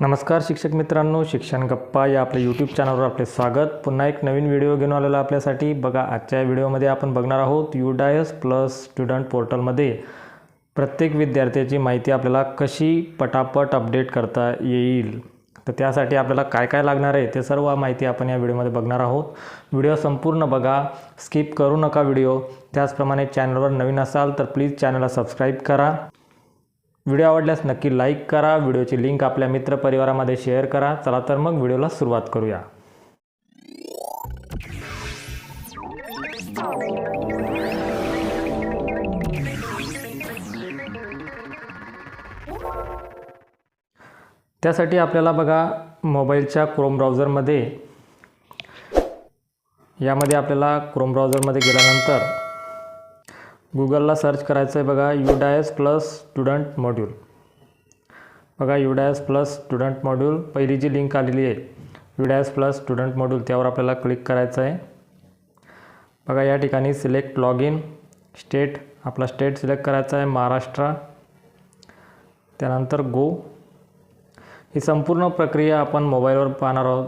नमस्कार शिक्षक मित्रांनो शिक्षण गप्पा या आपल्या यूट्यूब चॅनलवर आपले स्वागत. पुन्हा एक नवीन व्हिडिओ घेऊन आलेला आपल्यासाठी. बघा आजच्या व्हिडिओमध्ये आपण बघणार आहोत युडायस प्लस स्टुडंट पोर्टलमध्ये प्रत्येक विद्यार्थ्याची माहिती आपल्याला कशी पटापट अपडेट करता येईल. तर त्यासाठी आपल्याला काय काय लागणार आहे ते सर्व माहिती आपण या व्हिडिओमध्ये बघणार आहोत. व्हिडिओ संपूर्ण बघा स्किप करू नका व्हिडिओ त्याचप्रमाणे चॅनलवर नवीन असाल तर प्लीज चॅनलला सबस्क्राईब करा. व्हिडिओ आवडल्यास नक्की लाईक करा. व्हिडिओची लिंक आपल्या मित्रपरिवारामध्ये शेअर करा. चला तर मग व्हिडिओला सुरुवात करूया. त्यासाठी आपल्याला बघा मोबाईलच्या क्रोम ब्राउझरमध्ये यामध्ये आपल्याला क्रोम ब्राउझरमध्ये गेल्यानंतर गुगलला सर्च करायचं आहे बघा युडायस प्लस स्टुडंट मॉड्यूल बघा युडायस प्लस स्टुडंट मॉड्यूल पहिली जी लिंक आलेली आहे युडायस प्लस स्टुडंट मॉड्यूल त्यावर आपल्याला क्लिक करायचं आहे बघा या ठिकाणी सिलेक्ट लॉग इन स्टेट आपला स्टेट सिलेक्ट करायचा आहे महाराष्ट्र. त्यानंतर गो ही संपूर्ण प्रक्रिया आपण मोबाईलवर पाहणार आहोत.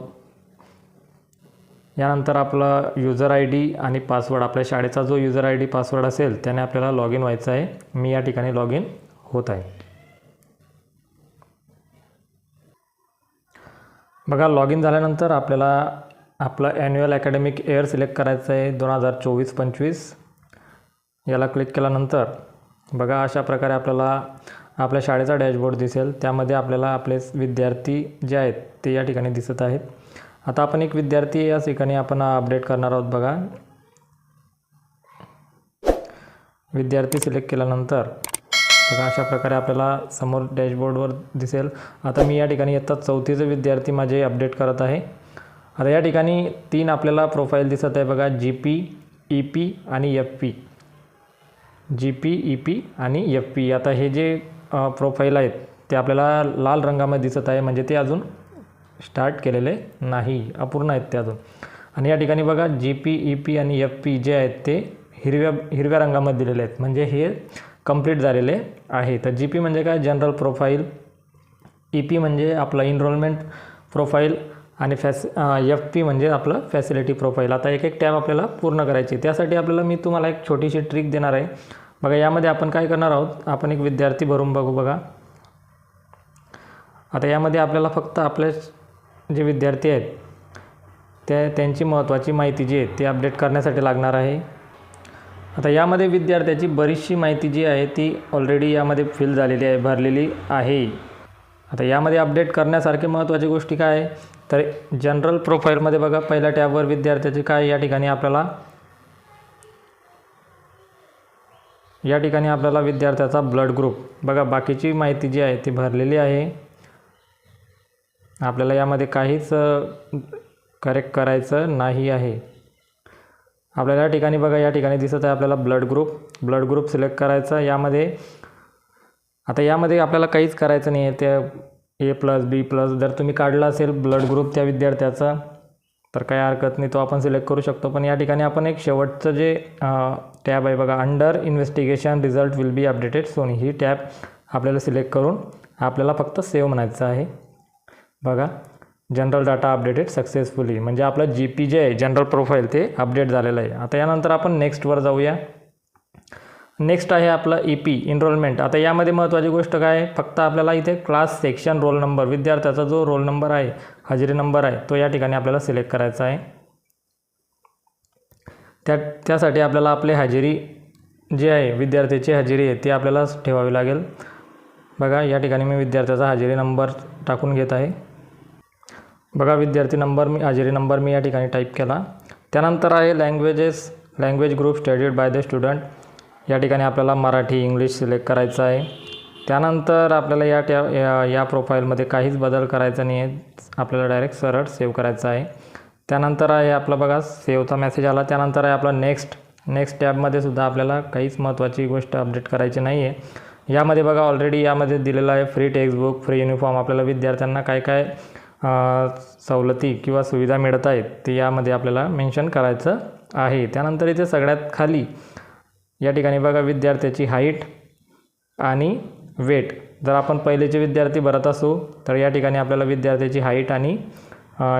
यानंतर आपला युजर आय डी आणि पासवर्ड आपल्या शाळेचा जो युजर आय डी पासवर्ड असेल त्याने आपल्याला लॉग इन व्हायचं आहे. मी या ठिकाणी लॉग इन होत आहे. बघा लॉग इन झाल्यानंतर आपल्याला आपलं ॲन्युअल अकॅडमिक एअर सिलेक्ट करायचं आहे दोन हजार चोवीस पंचवीस. याला क्लिक केल्यानंतर बघा अशा प्रकारे आपल्याला आपल्या शाळेचा डॅशबोर्ड दिसेल. त्यामध्ये आपल्याला आपले विद्यार्थी जे आहेत ते या ठिकाणी दिसत आहेत. आता आपण एक विद्यार्थी या ठिकाणी आपण अपडेट करणार आहोत बघा. विद्यार्थी सिलेक्ट केल्यानंतर बघा अशा प्रकारे आपल्याला समोर डॅशबोर्डवर दिसेल. आता मी या ठिकाणी इयत्ता चौथीचे विद्यार्थी माझे अपडेट करत आहे. आता या ठिकाणी तीन आपल्याला प्रोफाईल दिसत आहे बघा जी पी ई पी आणि F P G P E P आणि एफ पी आता हे जे प्रोफाईल आहेत ते आपल्याला लाल रंगामध्ये दिसत आहे. म्हणजे ते अजून स्टार्ट केलेले नाही अपूर्ण आहेत ते अजून. आणि या ठिकाणी बघा जी पी ई पी आणि एफ पी जे आहेत ते हिरव्या हिरव्या रंगामध्ये दिलेले आहेत. म्हणजे हे कंप्लीट झालेले आहे. तर जी पी म्हणजे काय? जनरल प्रोफाईल ई पी म्हणजे आपलं इनरोलमेंट प्रोफाईल आणि फॅस एफ पी म्हणजे आपलं फॅसिलिटी प्रोफाईल आता एक एक टॅब आपल्याला पूर्ण करायची त्यासाठी आपल्याला मी तुम्हाला एक छोटीशी ट्रिक देणार आहे. बघा यामध्ये आपण काय करणार आहोत? आपण एक विद्यार्थी भरून बघू बघा. आता यामध्ये आपल्याला फक्त आपले जे विद्यार्थी आहेत त्या त्यांची महत्त्वाची माहिती जी आहे ती अपडेट करण्यासाठी लागणार आहे. आता यामध्ये विद्यार्थ्याची बरीचशी माहिती जी आहे ती ऑलरेडी यामध्ये फिल झालेली आहे भरलेली आहे. आता यामध्ये अपडेट करण्यासारखी महत्त्वाची गोष्टी काय? आहे तर जनरल प्रोफाईलमध्ये बघा पहिल्या टॅबवर विद्यार्थ्याचे काय या ठिकाणी आपल्याला या ठिकाणी आपल्याला विद्यार्थ्याचा ब्लड ग्रुप बघा बाकीची माहिती जी आहे ती भरलेली आहे. आपल्याला यामध्ये काहीच करेक्ट करायचं नाही आहे. आपल्याला या ठिकाणी बघा या ठिकाणी दिसत आहे आपल्याला blood group blood group select करायचा. यामध्ये आता यामध्ये आपल्याला काहीच करायचं नाही आहे. त्या ए प्लस बी प्लस जर तुम्ही काढला असेल ब्लड ग्रुप त्या विद्यार्थ्याचा तर काही हरकत नाही. तो आपण सिलेक्ट करू शकतो. पण या ठिकाणी आपण एक शेवटचं जे टॅब आहे बघा under investigation result will be updated soon he tab आपल्याला सिलेक्ट करून आपल्याला फक्त सेव्ह म्हणायचं आहे. बघा जनरल डाटा अपडेटेड सक्सेसफुली म्हणजे आपलं जी पी जे आहे जनरल प्रोफाईल ते अपडेट झालेलं आहे. आता यानंतर आपण नेक्स्टवर जाऊया. नेक्स्ट आहे आपलं ई पी इनरोलमेंट आता यामध्ये महत्त्वाची गोष्ट काय? फक्त आपल्याला इथे क्लास सेक्शन रोल नंबर विद्यार्थ्याचा जो रोल नंबर आहे हजेरी नंबर आहे तो या ठिकाणी आपल्याला सिलेक्ट करायचा आहे. त्या त्यासाठी आपल्याला आपले हजेरी जे आहे विद्यार्थ्याची हजेरी आहे ती आपल्याला ठेवावी लागेल. बघा या ठिकाणी मी विद्यार्थ्याचा हजेरी नंबर टाकून घेत आहे. बघा विद्यार्थी नंबर मी हजेरी नंबर मी या ठिकाणी टाईप केला. त्यानंतर आहे languages language group studied by the student या ठिकाणी आपल्याला मराठी इंग्लिश सिलेक्ट करायचं आहे. त्यानंतर आपल्याला या ट्या या या प्रोफाईलमध्ये काहीच बदल करायचा नाही आहे आपल्याला डायरेक्ट सरळ सेव्ह करायचं आहे. त्यानंतर आहे आपला बघा सेवचा मेसेज आला. त्यानंतर आहे आपला नेक्स्ट नेक्स्ट टॅबमध्ये सुद्धा आपल्याला काहीच महत्त्वाची गोष्ट अपडेट करायची नाही आहे यामध्ये बघा ऑलरेडी यामध्ये दिलेलं आहे फ्री टेक्स्टबुक फ्री युनिफॉर्म आपल्याला विद्यार्थ्यांना काय काय सवलती किंवा सुविधा मिळत आहेत ते यामध्ये आपल्याला मेन्शन करायचं आहे. त्यानंतर इथे सगळ्यात खाली या ठिकाणी बघा विद्यार्थ्याची हाईट आणि वेट जर आपण पहिलेचे विद्यार्थी भरत असू तर या ठिकाणी आपल्याला विद्यार्थ्याची हाईट आणि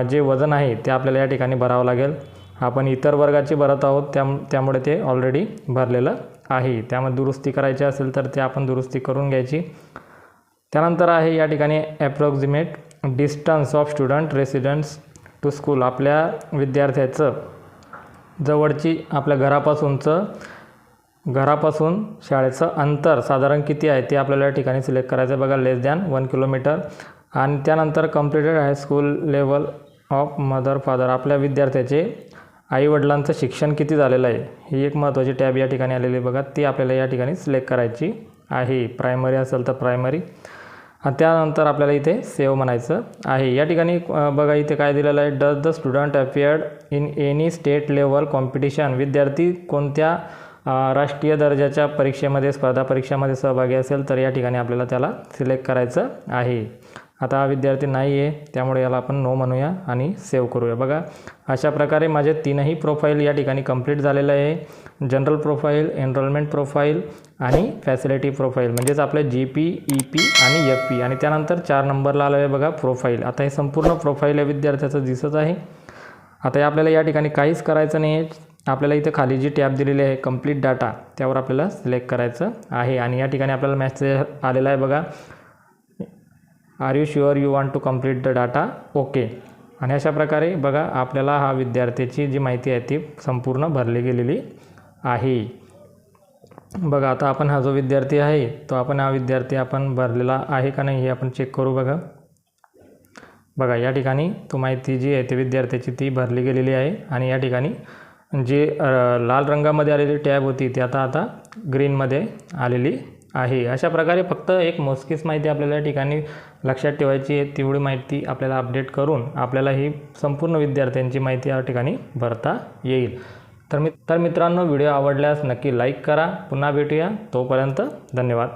जे वजन आहे ते आपल्याला या ठिकाणी भरावं लागेल. आपण इतर वर्गाची भरत आहोत त्या त्यामुळे ते ऑलरेडी भरलेलं आहे. त्यामध्ये दुरुस्ती करायची असेल तर ते आपण दुरुस्ती करून घ्यायची. त्यानंतर आहे या ठिकाणी approximate distance of student residents to school आपल्या विद्यार्थ्याचं जवळची आपल्या घरापासूनचं घरापासून शाळेचं अंतर साधारण किती आहे ते आपल्याला या ठिकाणी सिलेक्ट करायचं आहे. बघा लेस दॅन वन किलोमीटर आणि त्यानंतर completed high school level of mother father आपल्या विद्यार्थ्याचे आईवडिलांचं शिक्षण किती झालेलं आहे? ही एक महत्त्वाची टॅब या ठिकाणी आलेली आहे. बघा ती आपल्याला या ठिकाणी सिलेक्ट करायची आहे. प्रायमरी असेल तर प्रायमरी आणि त्यानंतर आपल्याला इथे सेव्ह म्हणायचं आहे. या ठिकाणी बघा इथे काय दिलेलं आहे? Does the student appeared in any state level competition विद्यार्थी कोणत्या राष्ट्रीय दर्जाच्या परीक्षेमध्ये स्पर्धा परीक्षामध्ये सहभागी असेल? तर या ठिकाणी आपल्याला त्याला सिलेक्ट करायचं आहे. आता हा विद्यार्थी नाही आहे त्यामुळे याला आपण नो म्हणूया आणि सेव्ह करूया. बघा अशा प्रकारे माझे तीनही प्रोफाईल या ठिकाणी कंप्लीट झालेलं आहे. जनरल प्रोफाईल एनरोलमेंट प्रोफाईल आणि फॅसिलिटी प्रोफाईल म्हणजेच आपले जी पी ई पी आणि एफ पी आणि त्यानंतर चार नंबरला आलं आहे बघा प्रोफाईल आता हे संपूर्ण प्रोफाईल या विद्यार्थ्याचं दिसत आहे. आता हे आपल्याला या ठिकाणी काहीच करायचं नाही आहे आपल्याला इथे खाली जी टॅब दिलेली आहे कंप्लीट डाटा त्यावर आपल्याला सिलेक्ट करायचं आहे. आणि या ठिकाणी आपल्याला मॅसेज आलेला आहे बघा are you sure you want to complete the data okay आणि अशा प्रकारे बघा आपल्याला हा विद्यार्थ्याची जी माहिती आहे ती संपूर्ण भरली गेलेली आहे. बघा आता आपण हा जो विद्यार्थी आहे तो आपण हा विद्यार्थी आपण भरलेला आहे का नाही हे आपण चेक करू बघा. बघा या ठिकाणी तो माहिती जी आहे ते विद्यार्थ्याची ती भरली गेलेली आहे आणि या ठिकाणी जी लाल रंगामध्ये आलेली टॅब होती ती आता आता ग्रीनमध्ये आलेली आहे. अशा प्रकारे फक्त एक मोजकीच माहिती आपल्याला या ठिकाणी लक्षात ठेवायची आहे. तेवढी माहिती आपल्याला अपडेट करून आपल्याला ही संपूर्ण विद्यार्थ्यांची माहिती या ठिकाणी भरता येईल. तर मी तर मित्रांनो व्हिडिओ आवडल्यास नक्की लाईक करा. पुन्हा भेटूया. तोपर्यंत धन्यवाद.